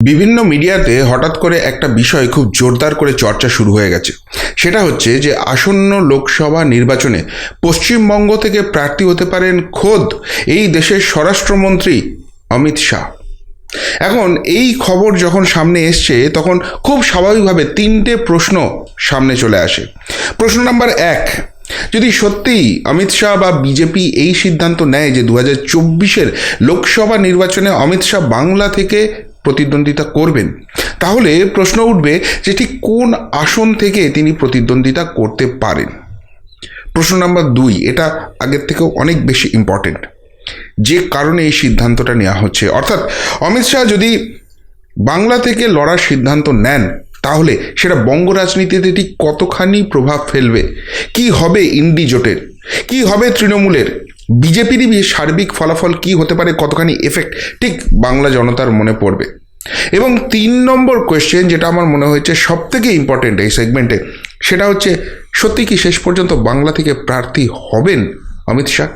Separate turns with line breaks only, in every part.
বিভিন্ন মিডিয়াতে হঠাৎ করে একটা বিষয় খুব জোরদার করে চর্চা শুরু হয়ে গেছে। সেটা হচ্ছে যে, আসন্ন লোকসভা নির্বাচনে পশ্চিমবঙ্গ থেকে প্রার্থী হতে পারেন খোদ এই দেশের স্বরাষ্ট্রমন্ত্রী অমিত শাহ। এখন এই খবর যখন সামনে এসছে, তখন খুব স্বাভাবিকভাবে তিনটে প্রশ্ন সামনে চলে আসে। প্রশ্ন নাম্বার এক, যদি সত্যিই অমিত শাহ বা বিজেপি এই সিদ্ধান্ত নেয় যে দু হাজার চব্বিশের লোকসভা নির্বাচনে অমিত শাহ বাংলা থেকে প্রতিদ্বন্দ্বিতা করবেন? তাহলে প্রশ্ন উঠবে যে ঠিক কোন আসন থেকে তিনি প্রতিদ্বন্দ্বিতা করতে পারেন? প্রশ্ন নাম্বার দুই, এটা আগের থেকেও অনেক বেশি ইম্পর্টেন্ট যে কারণে এই সিদ্ধান্তটা নেওয়া হচ্ছে। অর্থাৎ অমিত শাহ যদি বাংলা থেকে লড়ার সিদ্ধান্ত নেন, তাহলে সেটা বঙ্গ রাজনীতিতে ঠিক কতখানি প্রভাব ফেলবে? কি হবে ইন্ডি জোটের? কি হবে তৃণমূলের? বিজেপিরই সার্বিক ফলাফল কি হতে পারে, কতখানি এফেক্ট ঠিক বাংলা জনতার মনে পড়বে। এবং তিন নম্বর কোয়েশ্চেন যেটা আমার মনে হয়েছে সব থেকে ইম্পর্টেন্ট এই সেগমেন্টে সেটা হচ্ছে, সত্যি কি শেষ পর্যন্ত বাংলা থেকে প্রার্থী হবেন অমিত শাহ?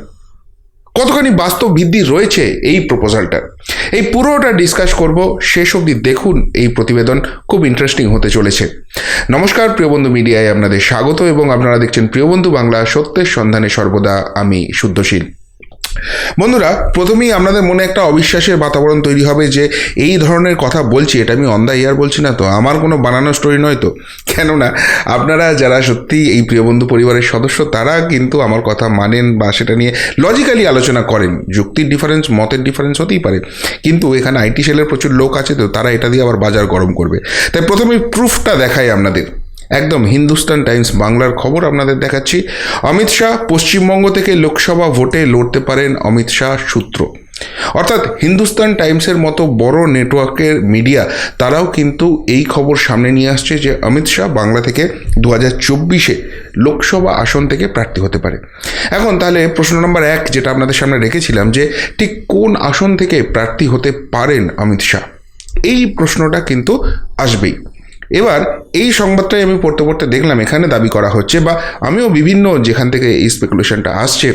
কতখানি বাস্তব ভিত্তি রয়েছে এই প্রপোজালটার এই পুরোটা ডিসকাস করব, শেষ অবধি দেখুন এই প্রতিবেদন, খুব ইন্টারেস্টিং হতে চলেছে। নমস্কার প্রিয়বন্ধু মিডিয়ায় আপনাদের স্বাগত এবং আপনারা দেখছেন প্রিয়বন্ধু বাংলা, সত্যের সন্ধানে সর্বদা আমি শুদ্ধশীল। বন্ধুরা, প্রথমেই আপনাদের মনে একটা অবিশ্বাসের বাতাবরণ তৈরি হবে যে এই ধরনের কথা বলছি, এটা আমি অন দ্য ইয়ার বলছি না তো, আমার কোনো বানানো স্টোরি নয় তো। কেননা, আপনারা যারা সত্যি এই প্রিয় বন্ধু পরিবারের সদস্য, তারা কিন্তু আমার কথা মানেন বা সেটা নিয়ে লজিক্যালি আলোচনা করেন। যুক্তির ডিফারেন্স মতের ডিফারেন্স হতেই পারে। কিন্তু এখানে আইটি সেলের প্রচুর লোক আছে তো, তারা এটা দিয়ে আবার বাজার গরম করবে। তাই প্রথমে প্রুফটা দেখাই আপনাদের। একদম হিন্দুস্তান টাইমস বাংলার খবর আপনাদের দেখাচ্ছি। অমিত শাহ পশ্চিমবঙ্গ থেকে লোকসভা ভোটে লড়তে পারেন অমিত শাহ সূত্র। অর্থাৎ হিন্দুস্তান টাইমসের মতো বড় নেটওয়ার্কের মিডিয়া, তারাও কিন্তু এই খবর সামনে নিয়ে আসছে যে অমিত শাহ বাংলা থেকে দু হাজার চব্বিশে লোকসভা আসন থেকে প্রার্থী হতে পারে। এখন তাহলে প্রশ্ন নম্বর এক যেটা আপনাদের সামনে রেখেছিলাম যে ঠিক কোন আসন থেকে প্রার্থী হতে পারেন অমিত শাহ? এই প্রশ্নটা কিন্তু আসবেই। এবার এই সংবাদটাই আমি পড়তে পড়তে দেখলাম, এখানে দাবি করা হচ্ছে বা আমিও বিভিন্ন যেখান থেকে এই স্পেকুলেশনটা আসছে,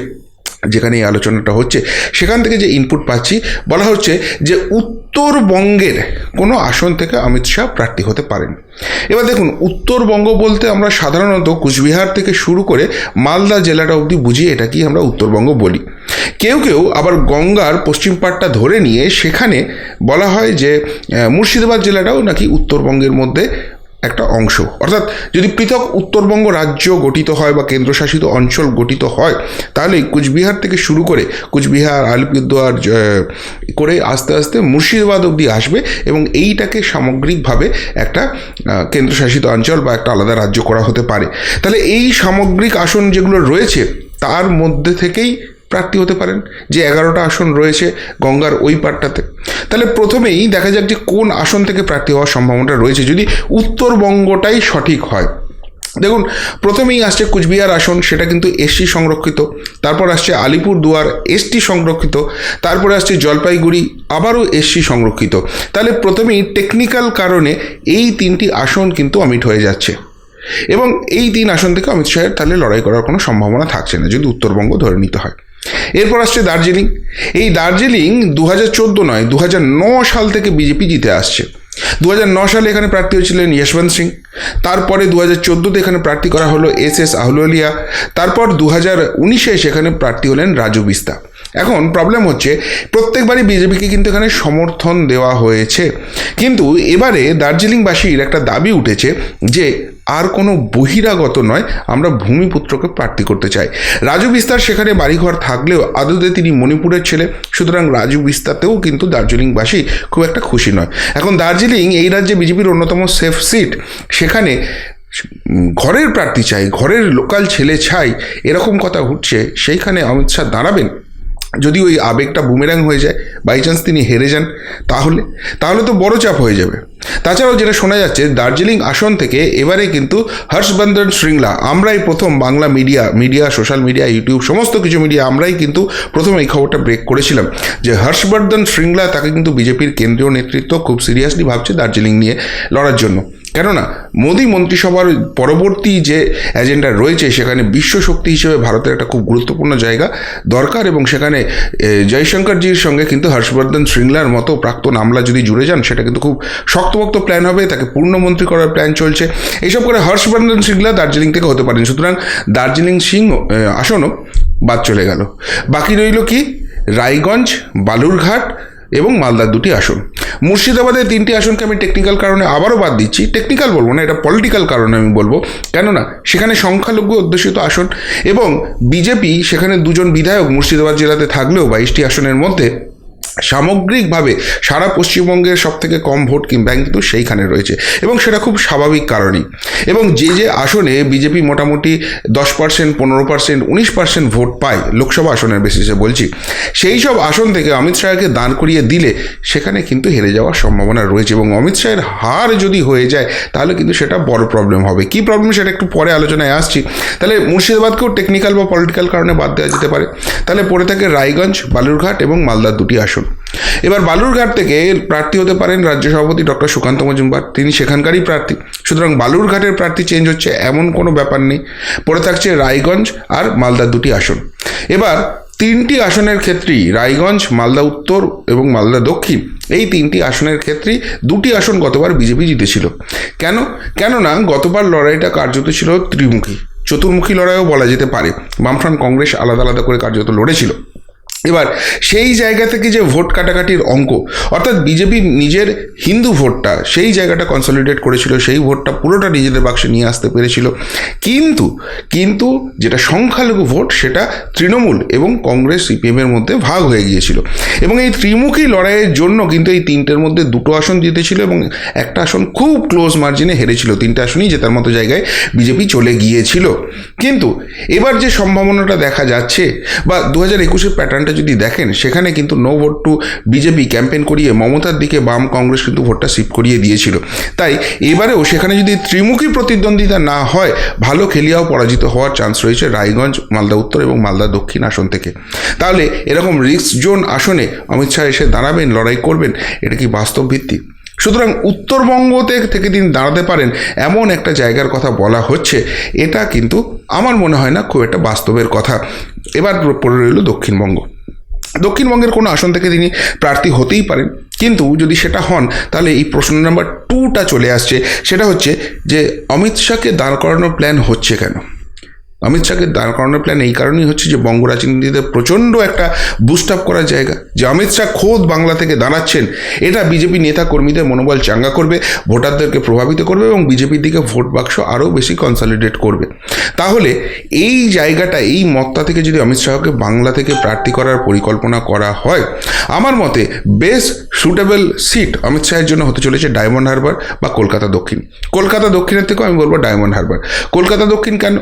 যেখানে এই আলোচনাটা হচ্ছে, সেখান থেকে যে ইনপুট পাচ্ছি, বলা হচ্ছে যে উত্তরবঙ্গের কোনো আসন থেকে অমিত শাহ প্রার্থী হতে পারেন। এবার দেখুন, উত্তরবঙ্গ বলতে আমরা সাধারণত কুচবিহার থেকে শুরু করে মালদা জেলাটা অবধি বুঝিয়ে এটাকেই আমরা উত্তরবঙ্গ বলি। কেউ কেউ আবার গঙ্গার পশ্চিম পাটটা ধরে নিয়ে সেখানে বলা হয় যে মুর্শিদাবাদ জেলাটাও নাকি উত্তরবঙ্গের মধ্যে একটা অংশ। অর্থাৎ যদি পৃথক উত্তরবঙ্গ রাজ্য গঠিত হয় বা কেন্দ্রশাসিত অঞ্চল গঠিত হয়, তাহলে কুচবিহার থেকে শুরু করে কুচবিহার, আলিপুরদুয়ার করে আস্তে আস্তে মুর্শিদাবাদ অবধি আসবে এবং এইটাকে সামগ্রিকভাবে একটা কেন্দ্রশাসিত অঞ্চল বা একটা আলাদা রাজ্য করা হতে পারে। তাহলে এই সামগ্রিক আসন যেগুলো রয়েছে, তার মধ্যে থেকেই প্রার্থী হতে পারেন। যে এগারোটা আসন রয়েছে গঙ্গার ওই পাটটাতে তাহলে প্রথমেই দেখা যাক যে কোন আসন থেকে প্রার্থী হওয়ার সম্ভাবনাটা রয়েছে, যদি উত্তরবঙ্গটাই সঠিক হয়। দেখুন, প্রথমেই আসছে কুচবিহার আসন, সেটা কিন্তু এসসি সংরক্ষিত। তারপর আসছে আলিপুর দুয়ার, এসটি সংরক্ষিত। তারপরে আসছে জলপাইগুড়ি, আবারও এসসি সংরক্ষিত। তাহলে প্রথমেই টেকনিক্যাল কারণে এই তিনটি আসন কিন্তু অমিট হয়ে যাচ্ছে। এবং এই তিন আসন থেকে অমিত শাহের তাহলে লড়াই করার কোনো সম্ভাবনা থাকছে না, যদি উত্তরবঙ্গ ধরে নিতে হয়। এরপর আসছে দার্জিলিং। এই দার্জিলিং দু হাজার চোদ্দ নয় দু হাজার ন সাল থেকে বিজেপি জিতে আসছে। দু হাজার ন সালে এখানে প্রার্থী হয়েছিলেন যশবন্ত সিং। তারপরে দু হাজার চোদ্দোতে এখানে প্রার্থী করা হলো এস এস আহলুয়ালিয়া। তারপর দু হাজার উনিশে সেখানে প্রার্থী হলেন রাজু বিস্তা। এখন প্রবলেম হচ্ছে, প্রত্যেকবারই বিজেপিকে কিন্তু এখানে সমর্থন দেওয়া হয়েছে। কিন্তু এবারে দার্জিলিংবাসীর একটা দাবি উঠেছে যে, আর কোনো বহিরাগত নয়, আমরা ভূমিপুত্রকে প্রার্থী করতে চাই। রাজু বিস্তার সেখানে বাড়িঘর থাকলেও আদতে তিনি মণিপুরের ছেলে, সুতরাং রাজু বিস্তারতেও কিন্তু দার্জিলিংবাসী খুব একটা খুশি নয়। এখন দার্জিলিং এই রাজ্যে বিজেপির অন্যতম সেফ সিট সেখানে ঘরের প্রার্থী চাই, ঘরের লোকাল ছেলে চাই, এরকম কথা উঠছে, সেইখানে অমিত শাহ দাঁড়াবেন? যদি ওই আবেগটা বুমেরাং হয়ে যায় বাই চান্স তিনি হেরে যান, তাহলে? তাহলে তো বড় চাপ হয়ে যাবে। তাছাড়াও যেটা শোনা যাচ্ছে, দার্জিলিং আসন থেকে এবারে কিন্তু হর্ষবর্ধন শৃঙ্গলা, আমরাই প্রথম Bangla media media, social media, YouTube, সমস্ত কিছু মিডিয়া, আমরাই কিন্তু প্রথম এই খবরটা ব্রেক করেছিলাম যে হর্ষবর্ধন শৃঙ্গলা তাকে কিন্তু বিজেপির কেন্দ্রীয় নেতৃত্ব খুব সিরিয়াসলি ভাবছে দার্জিলিং নিয়ে লড়ার জন্য। কেননা, মোদি মন্ত্রিসভার পরবর্তী যে এজেন্ডা রয়েছে, সেখানে বিশ্ব শক্তি হিসেবে ভারতের একটা খুব গুরুত্বপূর্ণ জায়গা দরকার এবং সেখানে জয়শঙ্করজির সঙ্গে কিন্তু হর্ষবর্ধন শৃঙ্গলার মতো প্রাক্তন আমলা যদি জুড়ে যান, সেটা কিন্তু খুব শক্তপোক্ত প্ল্যান হবে, তাকে পূর্ণমন্ত্রী করার প্ল্যান চলছে। এইসব করে হর্ষবর্ধন শৃঙ্গলা দার্জিলিং থেকে হতে পারেন। সুতরাং দার্জিলিং সিং আসনও বাদ চলে গেল। বাকি রইল কি? রায়গঞ্জ, বালুরঘাট এবং মালদার দুটি আসন। মুর্শিদাবাদের তিনটি আসনকে আমি টেকনিক্যাল কারণে আবারও বাদ দিচ্ছি। টেকনিক্যাল বলব না, এটা পলিটিক্যাল কারণে আমি বলব। কেননা, সেখানে সংখ্যালঘু অধ্যুষিত আসন এবং বিজেপি, সেখানে দুজন বিধায়ক মুর্শিদাবাদ জেলাতে থাকলেও বাইশটি আসনের মধ্যে সামগ্রিকভাবে সারা পশ্চিমবঙ্গের সব থেকে কম ভোট ব্যাংক কিন্তু সেইখানে রয়েছে। এবং সেটা খুব স্বাভাবিক কারণেই। এবং যে যে আসনে বিজেপি মোটামুটি দশ পার্সেন্ট, পনেরো পার্সেন্ট, উনিশ পার্সেন্ট ভোট পায় লোকসভা আসনের বেসিসে বলছি, সেই সব আসন থেকে অমিত শাহকে দাঁড় করিয়ে দিলে সেখানে কিন্তু হেরে যাওয়ার সম্ভাবনা রয়েছে। এবং অমিত শাহের হার যদি হয়ে যায়, তাহলে কিন্তু সেটা বড় প্রবলেম হবে। কি প্রবলেম সেটা একটু পরে আলোচনায় আসছি। তাহলে মুর্শিদাবাদকেও টেকনিক্যাল বা পলিটিক্যাল কারণে বাদ দেওয়া যেতে পারে। তাহলে পড়ে থাকে রায়গঞ্জ, বালুরঘাট এবং মালদার দুটি আসন। এবার বালুরঘাট থেকে প্রার্থী হতে পারেন রাজ্য সভাপতি ডক্টর সুকান্ত মজুমদার। তিনি সেখানকারই প্রার্থী। সুতরাং বালুরঘাটের প্রার্থী চেঞ্জ হচ্ছে, এমন কোনো ব্যাপার নেই। পড়ে থাকছে রায়গঞ্জ আর মালদার দুটি আসন। এবার তিনটি আসনের ক্ষেত্রেই রায়গঞ্জ, মালদা উত্তর এবং মালদা দক্ষিণ, এই তিনটি আসনের ক্ষেত্রেই দুটি আসন গতবার বিজেপি জিতেছিল। কেন? কেননা গতবার লড়াইটা কার্যত ছিল ত্রিমুখী। চতুর্মুখী লড়াইও বলা যেতে পারে। বামফ্রন্ট কংগ্রেস আলাদা আলাদা করে কার্যত লড়েছিল। এবার, সেই জায়গা থেকে যে ভোট কাটাকাটির অঙ্ক, অর্থাৎ বিজেপি নিজের হিন্দু ভোটটা সেই জায়গাটা কনসলিডেট করেছিল, সেই ভোটটা পুরোটা নিজেদের বাক্সে নিয়ে আসতে পেরেছিল। কিন্তু কিন্তু যেটা সংখ্যালঘু ভোট, সেটা তৃণমূল এবং কংগ্রেস সিপিএমের মধ্যে ভাগ হয়ে গিয়েছিল। এবং এই ত্রিমুখী লড়াইয়ের জন্য কিন্তু এই তিনটের মধ্যে দুটো আসন জিতেছিল এবং একটা আসন খুব ক্লোজ মার্জিনে হেরেছিল। তিনটে আসনই জেতার মতো জায়গায় বিজেপি চলে গিয়েছিল। কিন্তু, এবার যে সম্ভাবনাটা দেখা যাচ্ছে বা দু হাজার একুশের প্যাটার্নটা যদি দেখেন, সেখানে কিন্তু no vote to BJP campaign করিয়ে মমতার দিকে বাম কংগ্রেস কিন্তু ভোটটা শিফট করিয়ে দিয়েছিল। তাই এবারেও সেখানে যদি ত্রিমুখী প্রতিদ্বন্দ্বিতা না হয়, ভালো খেলিয়াও পরাজিত হওয়ার চান্স রয়েছে রায়গঞ্জ, মালদা উত্তর এবং মালদা দক্ষিণ আসন থেকে। তাহলে এরকম রিস্ক জোন আসনে অমিত শাহ এসে দাঁড়াবেন, লড়াই করবেন, এটা কি বাস্তব ভিত্তি? সুতরাং উত্তরবঙ্গতে থেকে তিনি দাঁড়াতে পারেন, এমন একটা জায়গার কথা বলা হচ্ছে, এটা কিন্তু আমার মনে হয় না খুব একটা বাস্তবের কথা। এবার পড়ে রইল দক্ষিণবঙ্গ। দক্ষিণবঙ্গের কোনো আসন থেকে তিনি প্রার্থী হতেই পারেন। কিন্তু যদি সেটা হন, তাহলে এই প্রশ্ন নাম্বার টুটা চলে আসছে। সেটা হচ্ছে যে, অমিত শাহকে দাঁড় করানোর প্ল্যান হচ্ছে কেন? অমিত শাহকে দাঁড় করানোর প্ল্যান এই কারণেই হচ্ছে যে বঙ্গ রাজনীতিতে প্রচণ্ড একটা বুস্ট আপ করার জায়গা। যে অমিত শাহ খোদ বাংলা থেকে দাঁড়াচ্ছেন, এটা বিজেপি নেতা কর্মীদের মনোবল চাঙ্গা করবে, ভোটারদেরকে প্রভাবিত করবে এবং বিজেপির দিকে ভোট বাক্স আরও বেশি কনসলিডেট করবে। তাহলে এই জায়গাটা, এই মতটা থেকে যদি অমিত শাহকে বাংলা থেকে প্রার্থী করার পরিকল্পনা করা হয়, আমার মতে বেস্ট সুটেবল সিট অমিত শাহের জন্য হতে চলেছে ডায়মন্ড হারবার বা কলকাতা দক্ষিণ। কলকাতা দক্ষিণের থেকেও আমি বলব ডায়মন্ড হারবার কলকাতা দক্ষিণ কেন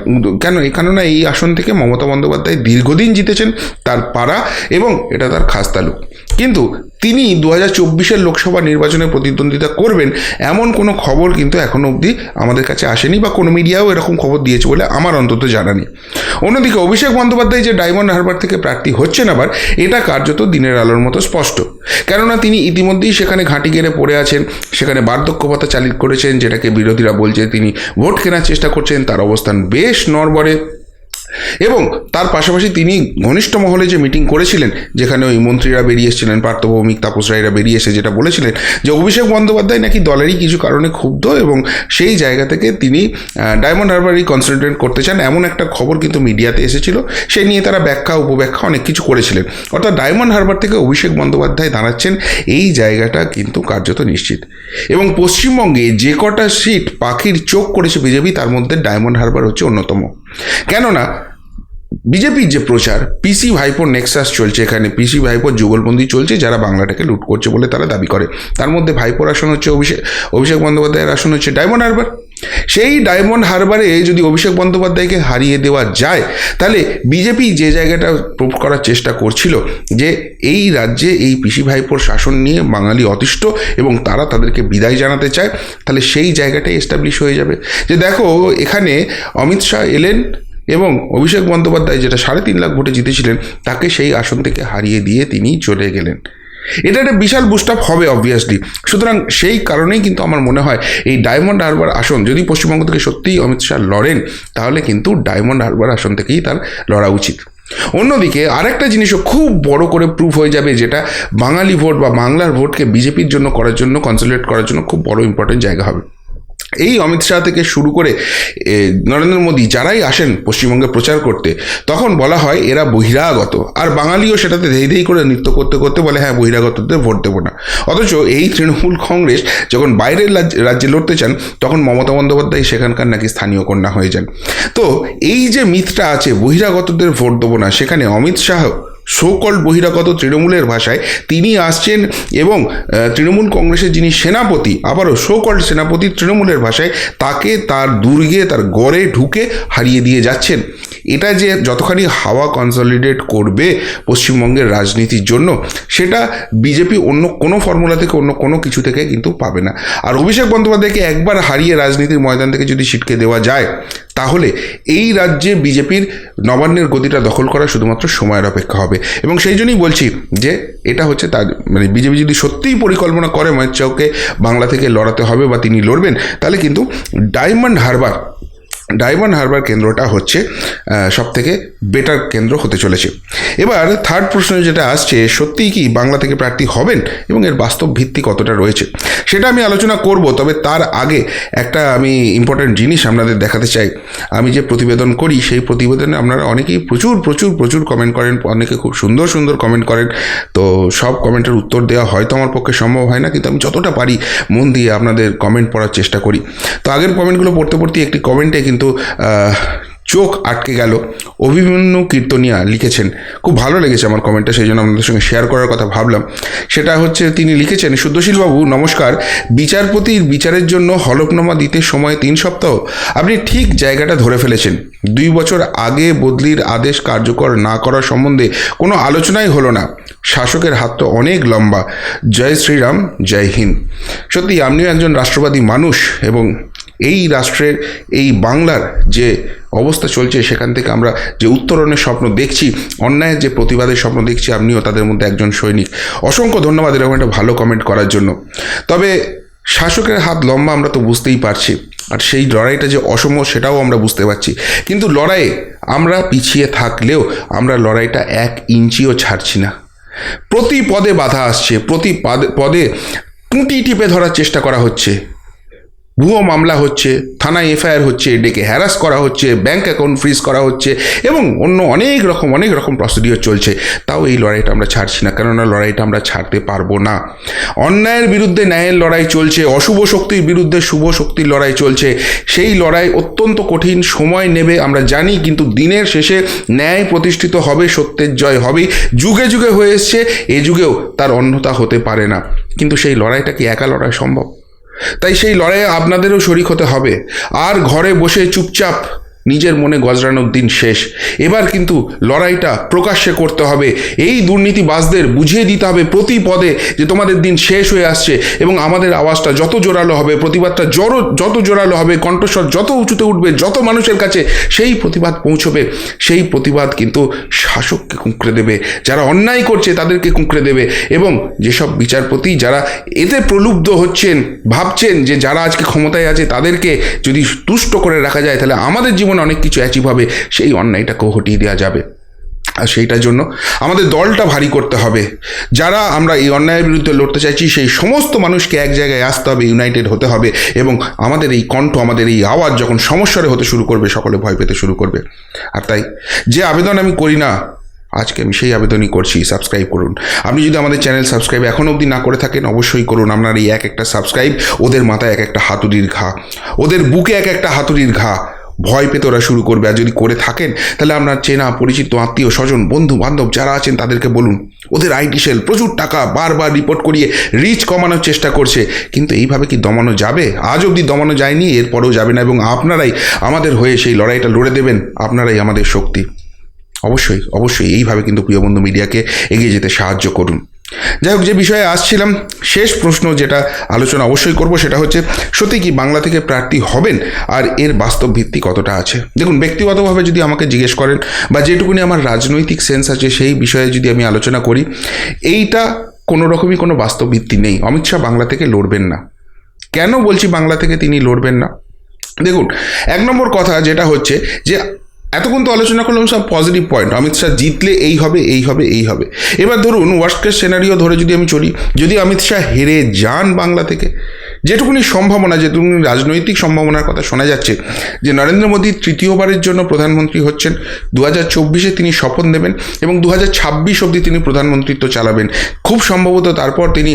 কেন কেননা এই আসন থেকে মমতা বন্দ্যোপাধ্যায় দীর্ঘদিন জিতেছেন, তার পাড়া এবং এটা তার খাস তালুক। কিন্তু তিনি দু হাজার চব্বিশের লোকসভা নির্বাচনে প্রতিদ্বন্দ্বিতা করবেন, এমন কোনো খবর কিন্তু এখনও অবধি আমাদের কাছে আসেনি বা কোনো মিডিয়াও এরকম খবর দিয়েছে বলে আমার অন্তত জানা নেই। অন্যদিকে অভিষেক বন্দ্যোপাধ্যায় যে ডায়মন্ড হারবার থেকে প্রার্থী হচ্ছেন আবার, এটা কার্যত দিনের আলোর মতো স্পষ্ট। কেননা তিনি ইতিমধ্যেই সেখানে ঘাঁটি গেড়ে পড়ে আছেন, সেখানে বার্ধক্য ভাতা চালিত করেছেন, যেটাকে বিরোধীরা বলছে তিনি ভোট কেনার চেষ্টা করছেন, তার অবস্থান বেশ নড়বড়ে। এবং তার পাশাপাশি তিনি ঘনিষ্ঠ মহলে যে মিটিং করেছিলেন, যেখানে ওই মন্ত্রীরা বেরিয়ে এসেছিলেন পার্থ ভৌমিক তাপস রায়রা বেরিয়ে এসে যেটা বলেছিলেন, যে অভিষেক বন্দ্যোপাধ্যায় নাকি দলেরই কিছু কারণে ক্ষুব্ধ এবং সেই জায়গা থেকে তিনি ডায়মন্ড হারবারই কনসেন্ট্রেট করতে চান, এমন একটা খবর কিন্তু মিডিয়াতে এসেছিল, সে নিয়ে তারা ব্যাখ্যা, উপব্যাখ্যা অনেক কিছু করেছিলেন। অর্থাৎ ডায়মন্ড হারবার থেকে অভিষেক বন্দ্যোপাধ্যায় দাঁড়াচ্ছেন, এই জায়গাটা কিন্তু কার্যত নিশ্চিত। এবং পশ্চিমবঙ্গে যে কটা সিট পাখির চোখ করেছে বিজেপি, তার মধ্যে ডায়মন্ড হারবার হচ্ছে অন্যতম। কেননা বিজেপির যে প্রচার পিসি ভাইপোর নেক্সাস চলছে এখানে। পিসি ভাইপোর যুগলবন্দি চলছে, যারা বাংলাটাকে লুট করছে বলে তারা দাবি করে। তার মধ্যে ভাইপোর আসন হচ্ছে অভিষেক অভিষেক বন্দ্যোপাধ্যায়ের আসন হচ্ছে ডায়মন্ড হারবার সেই ডায়মন্ড হারবারে যদি অভিষেক বন্দ্যোপাধ্যায়কে হারিয়ে দেওয়া যায়, তাহলে বিজেপি যে জায়গাটা প্রুভ করার চেষ্টা করছিল, যে এই রাজ্যে এই পিসি ভাইপোর শাসন নিয়ে বাঙালি অতিষ্ঠ এবং তারা তাদেরকে বিদায় জানাতে চায়, তাহলে সেই জায়গাটাই এস্টাবলিশ হয়ে যাবে। যে দেখো, এখানে অমিত শাহ এলেন এবং অভিষেক বন্দ্যোপাধ্যায় যেটা সাড়ে তিন লাখ ভোটে জিতেছিলেন, তাকে সেই আসন থেকে হারিয়ে দিয়ে তিনি চলে গেলেন। এটা একটা বিশাল বুস্ট আপ হবে অবভিয়াসলি সুতরাং সেই কারণেই কিন্তু আমার মনে হয় এই ডায়মন্ড হারবার আসন, যদি পশ্চিমবঙ্গ থেকে সত্যিই অমিত শাহ লড়েন, তাহলে কিন্তু ডায়মন্ড হারবার আসন থেকেই তার লড়া উচিত। অন্যদিকে আরেকটা জিনিসও খুব বড় করে প্রুফ হয়ে যাবে, যেটা বাঙালি ভোট বা বাংলার ভোটকে বিজেপির জন্য করার জন্য কনসেন্ট্রেট করার জন্য খুব বড় ইম্পর্টেন্ট জায়গা হবে। এই অমিত শাহ থেকে শুরু করে নরেন্দ্র মোদী যারাই আসেন পশ্চিমবঙ্গে প্রচার করতে, তখন বলা হয় এরা বহিরাগত। আর বাঙালিও সেটাতে ধেই ধেই করে নৃত্য করতে করতে বলে হ্যাঁ বহিরাগতদের ভোট দেবো না। অথচ এই তৃণমূল কংগ্রেস যখন বাইরের রাজ্যে লড়তে চান, তখন মমতা বন্দ্যোপাধ্যায় সেখানকার নাকি স্থানীয় কন্যা হয়ে যান। তো এই যে মিথটা আছে, বহিরাগতদের ভোট দেবো না, সেখানে অমিত শাহ সোকল বহিরাগত তৃণমূলের ভাষায় তিনি আসছেন এবং তৃণমূল কংগ্রেসের যিনি সেনাপতি, আবারও সোকল সেনাপতি তৃণমূলের ভাষায় তাকে তার দুর্গে, তার গড়ে ঢুকে হারিয়ে দিয়ে যাচ্ছেন। এটা যে যতখানি হাওয়া কনসলিডেট করবে পশ্চিমবঙ্গের রাজনীতির জন্য, সেটা বিজেপি অন্য কোনো ফর্মুলা থেকে, অন্য কোনো কিছু থেকে কিন্তু পাবে না। আর অভিষেক বন্দ্যোপাধ্যায়কে একবার হারিয়ে রাজনীতির ময়দান থেকে যদি ছিটকে দেওয়া যায়, তাহলে এই রাজ্যে বিজেপির নবান্নের গতিটা দখল করা শুধুমাত্র সময়ের অপেক্ষা হবে। এবং সেই জন্যই বলছি যে, এটা হচ্ছে তার মানে বিজেপি যদি সত্যিই পরিকল্পনা করে মহেশ বাংলা থেকে লড়াতে হবে বা তিনি লড়বেন, তাহলে কিন্তু ডায়মন্ড হারবার ডায়মন্ড হারবার কেন্দ্রটা হচ্ছে সব থেকে বেটার কেন্দ্র হতে চলেছে। এবার থার্ড প্রশ্ন যেটা আসছে, সত্যিই কি বাংলা থেকে প্রার্থী হবেন এবং এর বাস্তব ভিত্তি কতটা রয়েছে? সেটা আমি আলোচনা করব, তবে তার আগে একটা আমি ইম্পর্ট্যান্ট জিনিস আপনাদের দেখাতে চাই। আমি যে প্রতিবেদন করি, সেই প্রতিবেদনে আপনারা অনেকেই প্রচুর প্রচুর প্রচুর কমেন্ট করেন, অনেকে খুব সুন্দর সুন্দর কমেন্ট করেন। তো সব কমেন্টের উত্তর দেওয়া হয়তো আমার পক্ষে সম্ভব হয় না, কিন্তু আমি যতটা পারি মন দিয়ে আপনাদের কমেন্ট পড়ার চেষ্টা করি। তো আগের কমেন্টগুলো পড়তে পড়তে একটি কমেন্টে কিন্তু আহ, চোখ আটকে গেল। অভিমন্যু কীর্তনিয়া লিখেছেন। খুব ভালো লেগেছে আমার কমেন্টটা সেই জন্য আপনাদের সঙ্গে শেয়ার করার কথা ভাবলাম। সেটা হচ্ছে তিনি লিখেছেন শুদ্ধশীলবাবু নমস্কার। বিচারপতির বিচারের জন্য হলফনামা দিতে সময় তিন সপ্তাহ? আপনি ঠিক জায়গাটা ধরে ফেলেছেন। দুই বছর আগে বদলির আদেশ কার্যকর না করার সম্বন্ধে কোনো আলোচনাই হলো না। শাসকের হাত তো অনেক লম্বা। জয় শ্রীরাম জয় হিন্দ। সত্যি আপনিও একজন রাষ্ট্রবাদী মানুষ এবং এই রাষ্ট্রের, এই বাংলার যে অবস্থা চলছে, সেখান থেকে আমরা যে উত্তরণের স্বপ্ন দেখছি, অন্যায়ের যে প্রতিবাদের স্বপ্ন দেখছি, আপনিও তাদের মধ্যে একজন সৈনিক। অসংখ্য ধন্যবাদ এরকম একটা ভালো কমেন্ট করার জন্য। তবে শাসকের হাত লম্বা আমরা তো বুঝতেই পারছি, আর সেই লড়াইটা যে অসম সেটাও আমরা বুঝতে পারছি। কিন্তু লড়াইয়ে আমরা পিছিয়ে থাকলেও আমরা লড়াইটা এক ইঞ্চিও ছাড়ছি না। প্রতি পদে বাধা আসছে, প্রতি পাদে- টুঁটি টিপে ধরার চেষ্টা করা হচ্ছে। ভুয়ো মামলা হচ্ছে, থানায় এফআইআর হচ্ছে ডেকে হ্যারাস করা হচ্ছে ব্যাঙ্ক অ্যাকাউন্ট ফ্রিজ করা হচ্ছে এবং অন্য অনেক রকম অনেক রকম প্রসিডিওর চলছে। তাও এই লড়াইটা আমরা ছাড়ছি না, কেননা লড়াইটা আমরা ছাড়তে পারব না। অন্যায়ের বিরুদ্ধে ন্যায়ের লড়াই চলছে, অশুভ শক্তির বিরুদ্ধে শুভ শক্তির লড়াই চলছে। সেই লড়াই অত্যন্ত কঠিন, সময় নেবে, আমরা জানি, কিন্তু দিনের শেষে ন্যায় প্রতিষ্ঠিত হবে, সত্যের জয় হবেই যুগে যুগে হয়ে এসছে, এ যুগেও তার অন্যতা হতে পারে না। কিন্তু সেই লড়াইটা কি একা লড়াই সম্ভব? তাই সেই লড়াইয়ে আপনাদেরও শরিক হতে হবে। আর ঘরে বসে চুপচাপ নিজের মনে গজরানোর দিন শেষ। এবার কিন্তু লড়াইটা প্রকাশ্যে করতে হবে। এই দুর্নীতিবাজদের বুঝিয়ে দিতে হবে প্রতি পদে যে তোমাদের দিন শেষ হয়ে আসছে এবং আমাদের আওয়াজটা যত জোরালো হবে, প্রতিবাদটা জড়ো যত জোরালো হবে, কণ্ঠস্বর যত উঁচুতে উঠবে, যত মানুষের কাছে সেই প্রতিবাদ পৌঁছবে, সেই প্রতিবাদ কিন্তু শাসককে কুঁকড়ে দেবে। যারা অন্যায় করছে তাদেরকে কুঁকড়ে দেবে এবং যেসব বিচারপতি যারা এতে প্রলুব্ধ হচ্ছেন, ভাবছেন যে যারা আজকে ক্ষমতায় আছে তাদেরকে যদি তুষ্ট করে রাখা যায়, তাহলে আমাদের জীবনে অনেক কিছু অ্যাচিভ হবে, সেই অন্যায়টাকেও হটিয়ে দেওয়া যাবে। আর সেইটার জন্য আমাদের দলটা ভারী করতে হবে। যারা আমরা এই অন্যায়ের বিরুদ্ধে লড়তে চাইছি, সেই সমস্ত মানুষকে এক জায়গায় আসতে হবে ইউনাইটেড হতে হবে এবং আমাদের এই কণ্ঠ, আমাদের এই আওয়াজ যখন সমস্যারে হতে শুরু করবে, সকলে ভয় পেতে শুরু করবে। আর তাই, যে আবেদন আমি করি না, আজকে আমি সেই আবেদনই করছি সাবস্ক্রাইব করুন। আপনি যদি আমাদের চ্যানেল সাবস্ক্রাইব এখনও অবধি না করে থাকেন, অবশ্যই করুন। আপনার এই এক একটা সাবস্ক্রাইব ওদের মাথায় এক একটা হাতুড়ির ঘা, ওদের বুকে এক একটা হাতুড়ির ঘা। ভয় পেতে ওরা শুরু করবে। আর যদি করে থাকেন, তাহলে আপনার চেনা, পরিচিত, আত্মীয়, স্বজন বন্ধু বান্ধব যারা আছেন, তাদেরকে বলুন। ওদের আইটি সেল, প্রচুর টাকা বারবার রিপোর্ট করিয়ে রিচ কমানোর চেষ্টা করছে। কিন্তু এইভাবে কি দমানো যাবে? আজ অবধি দমানো যায়নি, এরপরেও যাবে না এবং আপনারাই আমাদের হয়ে সেই লড়াইটা লড়ে দেবেন। আপনারাই আমাদের শক্তি। অবশ্যই অবশ্যই এইভাবে কিন্তু প্রিয় বন্ধু মিডিয়াকে এগিয়ে যেতে সাহায্য করুন। যাই হোক, যে বিষয়ে আসছিলাম, শেষ প্রশ্ন যেটা আলোচনা অবশ্যই করব, সেটা হচ্ছে সত্যি কি বাংলা থেকে প্রার্থী হবেন? আর এর বাস্তব ভিত্তি কতটা আছে? দেখুন, ব্যক্তিগতভাবে যদি আমাকে জিজ্ঞেস করেন, বা যেটুকুনি আমার রাজনৈতিক সেন্স আছে, সেই বিষয়ে যদি আমি আলোচনা করি, এইটা কোনো রকমই কোনো বাস্তব ভিত্তি নেই। অমিত শাহ বাংলা থেকে লড়বেন না। কেন বলছি বাংলা থেকে তিনি লড়বেন না? দেখুন, এক নম্বর কথা যেটা হচ্ছে যে এতক্ষণ তো আলোচনা করলাম সব পজিটিভ পয়েন্ট অমিত শাহ জিতলে এই হবে এই হবে এই হবে। এবার ধরুন ওয়ার্স্ট কেস সিনারিও ধরে যদি আমি চলি, যদি অমিত শাহ হেরে যান বাংলা থেকে, যেটুকুনি সম্ভাবনা, যেটুকুনি রাজনৈতিক সম্ভাবনার কথা শোনা যাচ্ছে, যে নরেন্দ্র মোদী তৃতীয়বারের জন্য প্রধানমন্ত্রী হচ্ছেন দু হাজার চব্বিশে তিনি শপথ নেবেন এবং দু হাজার ছাব্বিশ অবধি তিনি প্রধানমন্ত্রিত্ব চালাবেন। খুব সম্ভবত তারপর তিনি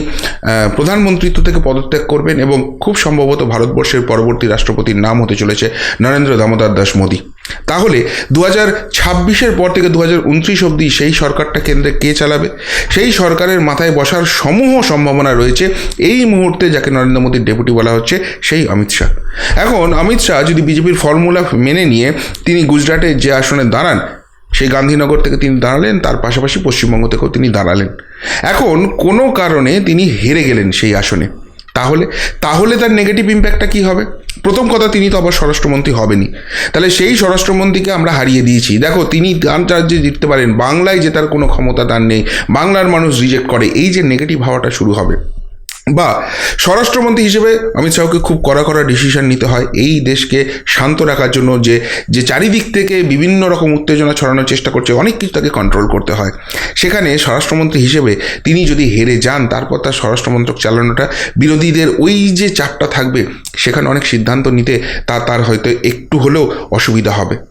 প্রধানমন্ত্রিত্ব থেকে পদত্যাগ করবেন এবং খুব সম্ভবত ভারতবর্ষের পরবর্তী রাষ্ট্রপতির নাম হতে চলেছে নরেন্দ্র দামোদর দাস মোদী। তাহলে দু হাজার ছাব্বিশের পর থেকে দু হাজার উনত্রিশ অবধি সেই সরকারটা কেন্দ্রে কে চালাবে? সেই সরকারের মাথায় বসার সমূহ সম্ভাবনা রয়েছে। এই মুহূর্তে যাকে নরেন্দ্র মোদীর ডেপুটি বলা হচ্ছে, সেই অমিত শাহ। এখন অমিত শাহ যদি বিজেপির ফর্মুলা মেনে নিয়ে তিনি গুজরাটে যে আসনে দাঁড়ান, সেই গান্ধীনগর থেকে তিনি দাঁড়ালেন, তার পাশাপাশি পশ্চিমবঙ্গ থেকেও তিনি দাঁড়ালেন। এখন কোনো কারণে তিনি হেরে গেলেন সেই আসনে। তাহলে তাহলে তার নেগেটিভ ইম্প্যাক্টটা কী হবে? প্রথম কথা, তিনি তো আবার স্বরাষ্ট্রমন্ত্রী হবেনি তাহলে সেই স্বরাষ্ট্রমন্ত্রীকে আমরা হারিয়ে দিয়েছি। দেখো, তিনি গান রাজ্যে জিততে পারেন। বাংলায় জেতার কোনো ক্ষমতা তার নেই। বাংলার মানুষ রিজেক্ট করে। এই যে নেগেটিভ হওয়াটা শুরু হবে। বা স্বরাষ্ট্রমন্ত্রী হিসেবে অমিত শাহকে খুব কড়া কড়া ডিসিশন নিতে হয়। এই দেশকে শান্ত রাখার জন্য যে যে চারিদিক থেকে বিভিন্ন রকম উত্তেজনা ছড়ানোর চেষ্টা করছে, অনেক কিছু তাকে কন্ট্রোল করতে হয়। সেখানে স্বরাষ্ট্রমন্ত্রী হিসেবে তিনি যদি হেরে যান, তারপর তার স্বরাষ্ট্রমন্ত্রক চালানোটা বিরোধীদের ওই যে চাপটা থাকবে, সেখানে অনেক সিদ্ধান্ত নিতে তা, তার হয়তো একটু হলেও অসুবিধা হবে।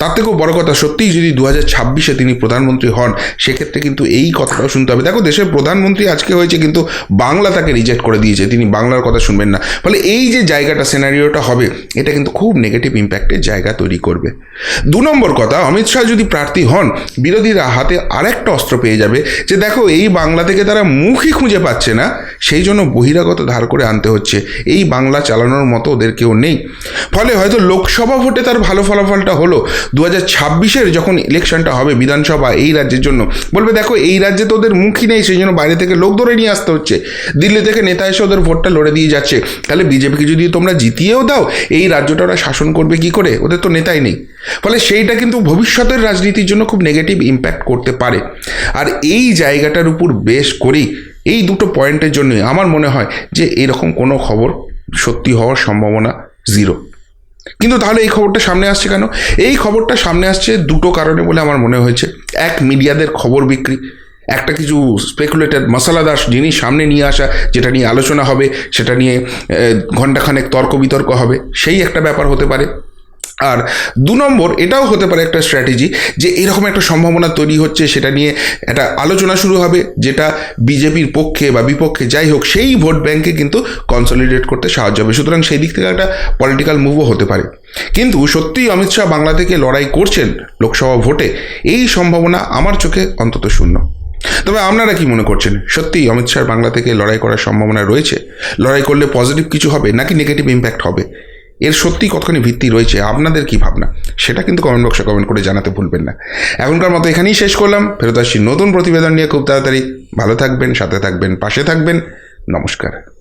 তার থেকেও বড় কথা, সত্যিই যদি দু হাজার ছাব্বিশে তিনি প্রধানমন্ত্রী হন, সেক্ষেত্রে কিন্তু এই কথাটাও শুনতে হবে। দেখো, দেশের প্রধানমন্ত্রী আজকে হয়েছে কিন্তু বাংলা তাকে রিজেক্ট করে দিয়েছে, তিনি বাংলার কথা শুনবেন না। ফলে এই যে জায়গাটা সিনারিওটা হবে, এটা কিন্তু খুব নেগেটিভ ইম্প্যাক্টের জায়গা তৈরি করবে। দু নম্বর কথা, অমিত শাহ যদি প্রার্থী হন, বিরোধীরা হাতে আরেকটা অস্ত্র পেয়ে যাবে যে, দেখো, এই বাংলা থেকে তারা মুখই খুঁজে পাচ্ছে না, সেই জন্য বহিরাগত ধার করে আনতে হচ্ছে। এই বাংলা চালানোর মতো ওদের কেউ নেই। ফলে হয়তো লোকসভা ভোটে তার ভালো ফলাফলটা হলো। দু হাজার ছাব্বিশের যখন ইলেকশনটা হবে বিধানসভা এই রাজ্যের জন্য, বলবে দেখো এই রাজ্যে তো ওদের মুখই নেই, সেই জন্য বাইরে থেকে লোক ধরে নিয়ে আসতে হচ্ছে। দিল্লি থেকে নেতা এসে ওদের ভোটটা লড়ে দিয়ে যাচ্ছে। তাহলে বিজেপিকে যদি তোমরা জিতিয়েও দাও, এই রাজ্যটা ওরা শাসন করবে কি করে? ওদের তো নেতাই নেই। ফলে সেইটা কিন্তু ভবিষ্যতের রাজনীতির জন্য খুব নেগেটিভ ইম্প্যাক্ট করতে পারে। আর এই জায়গাটার উপর বেশ করেই এই দুটো পয়েন্টের জন্যই আমার মনে হয় যে এরকম কোনো খবর সত্যি হওয়ার সম্ভাবনা জিরো কিন্তু তাহলে এই খবরটা সামনে আসছে কেন? এই খবরটা সামনে আসছে দুটো কারণে বলে আমার মনে হয়েছে। এক, মিডিয়াদের খবর বিক্রি। একটা কিছু স্পেকুলেটেড মশলাদার জিনিস সামনে নিয়ে আসা, যেটা নিয়ে আলোচনা হবে, সেটা নিয়ে ঘণ্টাখানেক তর্ক বিতর্ক হবে। সেই একটা ব্যাপার হতে পারে। আর দু নম্বর, এটাও হতে পারে একটা স্ট্র্যাটেজি যে এরকম একটা সম্ভাবনা তৈরি হচ্ছে, সেটা নিয়ে একটা আলোচনা শুরু হবে, যেটা বিজেপির পক্ষে বা বিপক্ষে যাই হোক, সেই ভোট ব্যাংকে কিন্তু কনসলিডেট করতে সাহায্য হবে। সুতরাং সেই দিক থেকে একটা পলিটিক্যাল মুভও হতে পারে। কিন্তু সত্যিই অমিত শাহ বাংলা থেকে লড়াই করছেন লোকসভা ভোটে, এই সম্ভাবনা আমার চোখে অন্তত শূন্য। তবে আপনারা কি মনে করছেন? সত্যিই অমিত শাহ বাংলা থেকে লড়াই করার সম্ভাবনা রয়েছে? লড়াই করলে পজিটিভ কিছু হবে নাকি নেগেটিভ ইম্প্যাক্ট হবে? এর সত্যি কতখানি ভিত্তি রয়েছে, আপনাদের কি ভাবনা? সেটা কিন্তু কমেন্ট বক্সে কমেন্ট করে জানাতে ভুলবেন না। এখনকার মতো এখানেই শেষ করলাম। ফেরত আসছি নতুন প্রতিবেদন নিয়ে খুব তাড়াতাড়ি। ভালো থাকবেন, সাথে থাকবেন, পাশে থাকবেন। নমস্কার।